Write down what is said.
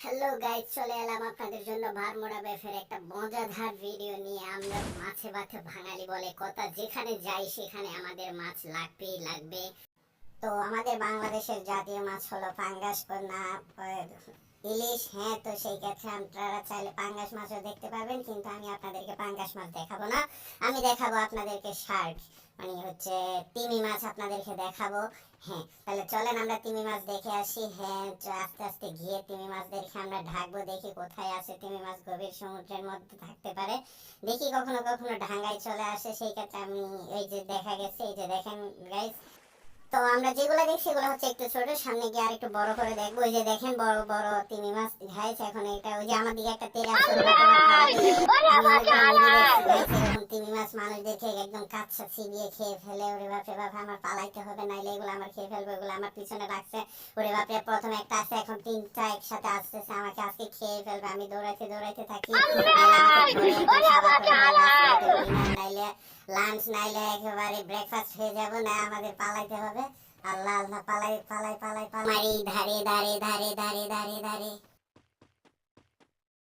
Hello guys চলে এলাম আপনাদের জন্য ভারমোড়া বেফের একটা মজাদার ভিডিও নিয়ে। আমরা মাছে ভাতে বাঙালি বলে কথা, যেখানে যাই সেখানে আমাদের মাছ লাগবেই লাগবে। তো আমাদের বাংলাদেশের জাতীয় মাছ হলো পাঙ্গাস না ইলিশ হ্যাঁ তো সেই ক্ষেত্রে আপনারা চাইলে পাঙ্গাস মাছও দেখতে পারবেন কিন্তু আমি আপনাদেরকে পাঙ্গাস মাছ দেখাবো না। আমি দেখাবো আপনাদেরকে শার্ক। মানে হচ্ছে তিমি মাছ আপনাদেরকে দেখাবো। হ্যাঁ তাহলে চলেন আমরা তিমি মাছ দেখে আসি। হ্যাঁ আস্তে আস্তে গিয়ে তিমি মাছ দেখে আমরা ঢাকবো, দেখি কোথায় আছে তিমি মাছ। গভীর সমুদ্রের মধ্যে থাকতে পারে। দেখি কখনো কখনো ঢাঙ্গায় চলে আসে, সেই ক্ষেত্রে আমি এই যে দেখা গেছে, এই যে দেখেন গাইস তো আমরা যেগুলো দেখছি সেগুলো হচ্ছে একটু ছোট, সামনে গিয়ে আর একটু বড় করে দেখব। ওই যে দেখেন বড় বড় তিমি মাছ ঘাইছে এখন এটা ওই যে আমার দিকে একটা তেরে আছে মাছ মানুষ দেখে একদম কাচ্চা চিবিয়ে খেয়ে ফেলে ওরে বাপরে বাপ আমার পালাইতে হবে নাইলে এগুলো আমার খেয়ে ফেলবে এগুলো আমার পিছনে রাখছে ওরে বাপরে প্রথমে একটা আছে এখন তিনটা একসাথে আসতেছে আমাকে আজকে খেয়ে ফেলবে আমি দৌড়াইতে দৌড়াইতে থাকি নাইলে লাঞ্চ নাইলে একেবারে ব্রেকফাস্ট হয়ে যাব না আমাদের পালাইতে হবে। আল্লাহ আল্লাহ পালাই পালাই পালাই পালাই। ধারে ধারে ধারে ধারে ধারে ধারে।